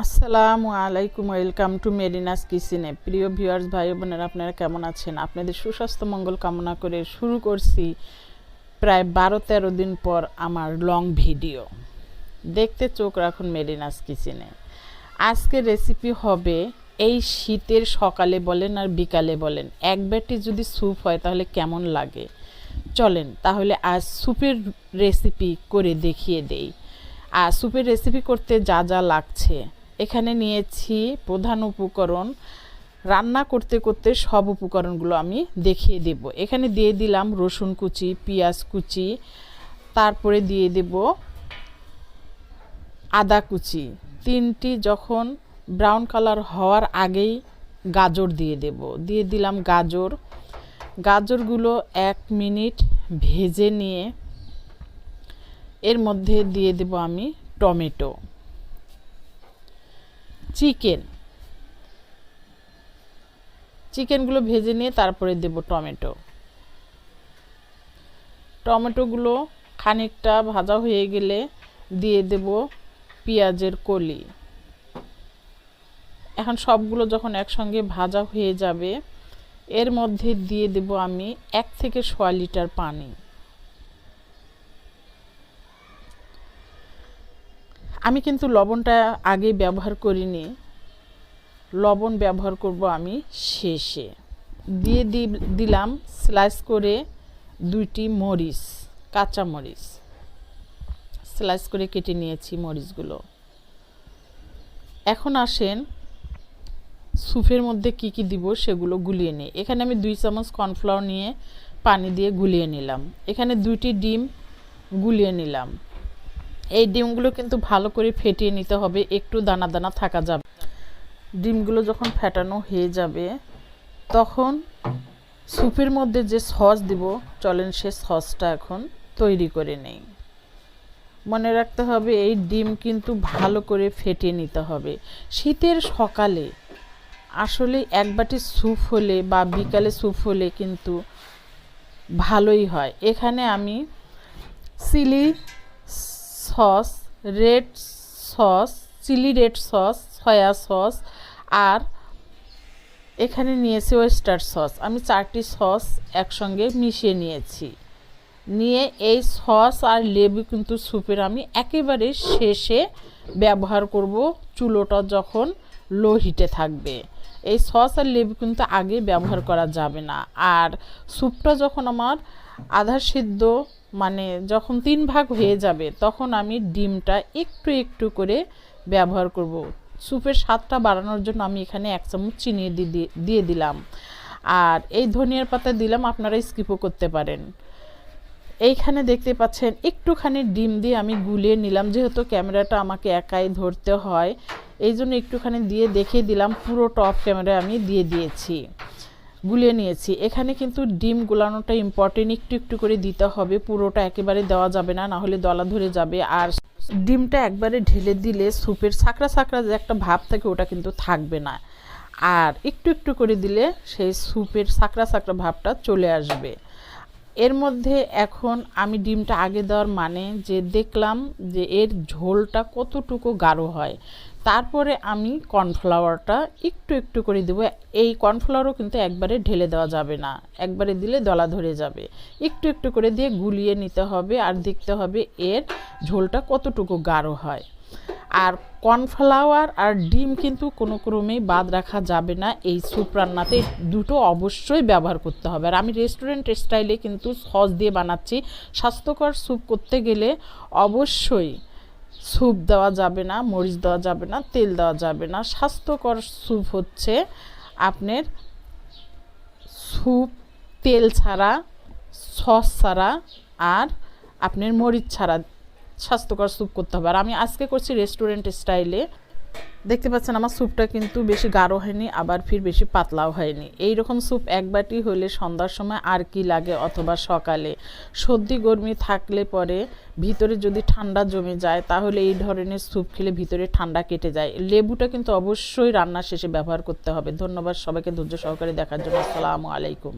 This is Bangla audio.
আসসালামু আলাইকুম, ওয়েলকাম টু মেরিনাস কিচেনে। প্রিয় ভিউয়ার্স, ভাই বোনেরা, আপনারা কেমন আছেন? আপনাদের সুস্বাস্থ্য মঙ্গল কামনা করে শুরু করছি প্রায় বারো তেরো দিন পর আমার লং ভিডিও দেখতে চোখ রাখুন মেরিনাস কিচেনে। আজকের রেসিপি হবে এই শীতের সকালে বলেন আর বিকালে বলেন। এক ব্যাটি যদি স্যুপ হয় তাহলে কেমন লাগে? চলেন, তাহলে আজ স্যুপের রেসিপি করে দেখিয়ে দেই। আর স্যুপের রেসিপি করতে যা যা লাগছে এখানে নিয়েছি প্রধান উপকরণ। রান্না করতে করতে সব উপকরণগুলো আমি দেখিয়ে দেব। এখানে দিয়ে দিলাম রসুন কুচি, পেঁয়াজ কুচি, তারপরে দিয়ে দেব আদা কুচি। তিনটি যখন ব্রাউন কালার হওয়ার আগেই গাজর দিয়ে দেব। দিয়ে দিলাম গাজর। গাজরগুলো এক মিনিট ভেজে নিয়ে এর মধ্যে দিয়ে দেব আমি টমেটো। চিকেন। চিকেনগুলো ভেজে নিয়ে তারপরে দেব টমেটো। টমেটোগুলো খানিকটা ভাজা হয়ে গেলে দিয়ে দেব পেঁয়াজের কলি। এখন সবগুলো যখন একসঙ্গে ভাজা হয়ে যাবে, এর মধ্যে দিয়ে দেব আমি এক থেকে সোয়া লিটার পানি। আমি কিন্তু লবণটা আগে ব্যবহার করিনি। লবণ ব্যবহার করব আমি শেষে। দিয়ে দিলাম স্লাইস করে দুইটি মরিচ, কাঁচা মরিচ। স্লাইস করে কেটে নিয়েছি মরিচগুলো। এখন আসেন স্যুপের মধ্যে কি কি দিব সেগুলো গুলিয়ে নিই। এখানে আমি দুই চামচ কর্নফ্লাওয়ার নিয়ে পানি দিয়ে গুলিয়ে নিলাম। এখানে দুইটি ডিম গুলিয়ে নিলাম। এই ডিমগুলো কিন্তু ভালো করে ফেটিয়ে নিতে হবে, একটু দানা দানা থাকা যাবে। ডিমগুলো যখন ফেটানো হয়ে যাবে, তখন স্যুপের মধ্যে যে সস দিব, চলেন সে সসটা এখন তৈরি করে নেই। মনে রাখতে হবে, এই ডিম কিন্তু ভালো করে ফেটিয়ে নিতে হবে। শীতের সকালে আসলে এক বাটি স্যুপ হলে বা বিকালে স্যুপ হলে কিন্তু ভালোই হয়। এখানে আমি chilli sauce, red sauce, chilli red sauce, soya sauce, আর এখানে নিয়েছি ওয়েস্টার সস। আমি চারটি সস একসঙ্গে মিশিয়ে নিয়েছি। নিয়ে এই সস আর লেবু কিন্তু স্যুপের আমি একেবারে শেষে ব্যবহার করব চুলোটা যখন লো হিটে থাকবে। এই সস আর লেবু কিন্তু আগে ব্যবহার করা যাবে না। আর স্যুপটা যখন আমার আধা সিদ্ধ মানে যখন তিন ভাগ হয়ে যাবে, তখন আমি ডিমটা একটু একটু করে ব্যবহার করব। স্যুপের স্বাদটা বাড়ানোর জন্য আমি এখানে এক চামচ চিনি দিয়ে দিলাম। আর এই ধনিয়ার পাতা দিলাম, আপনারা স্কিপও করতে পারেন। এইখানে দেখতে পাচ্ছেন, একটুখানি ডিম দিয়ে আমি গুলিয়ে নিলাম, যেহেতু ক্যামেরাটা আমাকে একাই ধরতে হয়। এই জন্য একটুখানি দিয়ে দেখিয়ে দিলাম, পুরো টপ ক্যামেরা আমি দিয়ে দিয়েছি। গুলিয়ে নিয়েছি। এখানে কিন্তু ডিম গুলানোটা ইম্পর্টেন্ট একটু একটু করে দিতে হবে। পুরোটা একেবারে দেওয়া যাবে না, নাহলে দলা ধরে যাবে। আর ডিমটা একবারে ঢেলে দিলে স্যুপের সাঁকড়া সাঁকড়া যে একটা ভাব থাকে, ওটা কিন্তু থাকবে না। আর একটু একটু করে দিলে সেই স্যুপের সাঁকড়া সাঁকড়া ভাবটা চলে আসবে। এর মধ্যে এখন আমি ডিমটা আগে দেওয়ার মানে যে দেখলাম যে এর ঝোলটা কতটুকু গাঢ় হয়। তারপরে আমি কর্নফ্লাওয়ারটা একটু একটু করে দেবো। এই কর্নফ্লাওয়ারও কিন্তু একবারে ঢেলে দেওয়া যাবে না। একবারে দিলে দলা ধরে যাবে। একটু একটু করে দিয়ে গুলিয়ে নিতে হবে আর দেখতে হবে এর ঝোলটা কতটুকু গাঢ় হয়। আর কর্নফ্লাওয়ার আর ডিম কিন্তু কোনো ক্রমেই বাদ রাখা যাবে না। এই স্যুপ রান্নাতে দুটো অবশ্যই ব্যবহার করতে হবে। আর আমি রেস্টুরেন্ট স্টাইলে কিন্তু সস দিয়ে বানাচ্ছি। স্বাস্থ্যকর স্যুপ করতে গেলে অবশ্যই স্যুপ দেওয়া যাবে না, মরিচ দেওয়া যাবে না, তেল দেওয়া যাবে না। স্বাস্থ্যকর স্যুপ হচ্ছে আপনার স্যুপ তেল ছাড়া, সস ছাড়া আর আপনার মরিচ ছাড়া। স্বাস্থ্যকর স্যুপ করতে হবে। আর আমি আজকে করছি রেস্টুরেন্ট স্টাইলে দেখতে পাচ্ছেন, আমার স্যুপটা কিন্তু বেশি গাঢ় হয়নি, আবার ফির বেশি পাতলাও হয়নি। এই রকম স্যুপ এক বাটি হলে সন্ধ্যার সময় আর কি লাগে অথবা সকালে? সর্দি, গরমি থাকলে পরে ভিতরে যদি ঠান্ডা জমে যায়, তাহলে এই ধরনের স্যুপ খেলে ভিতরে ঠান্ডা কেটে যায়। লেবুটা কিন্তু অবশ্যই রান্না শেষে ব্যবহার করতে হবে। ধন্যবাদ সবাইকে ধৈর্য সহকারে দেখার জন্য। আসসালামু আলাইকুম।